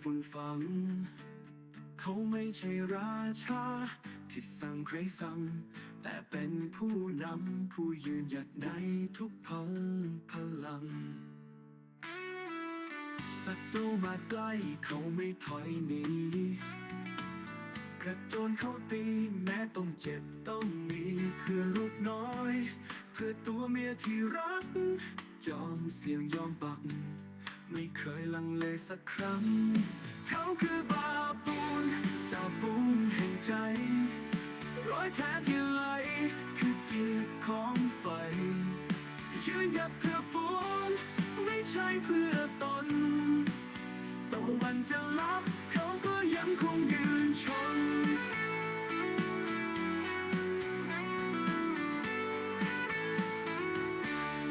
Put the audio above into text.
ฝุ่นฝัง เขาไม่ใช่ราชา ที่สั่งใครสั่ง แต่เป็นผู้นำผู้ยืนหยัดในทุกพังพลังศัตรูมาใกล้เขาไม่ถอยหนีกระโจนเขาตีแม้ต้องเจ็บต้องมีคือลูกน้อย เพื่อตัวเมียที่รัก ยอมเสี่ยงยอมปัก ไม่เคยลังเลสักครั้ง เขาคือบาปูน เจ้าฟุ้งแห่งใจ ร้อยแผลที่ไหลคือเกียรติของไฟ ยืนหยัดเพื่อฝูงไม่ใช่เพื่อตนตะวันจะลับ เขาก็ยังคงยืน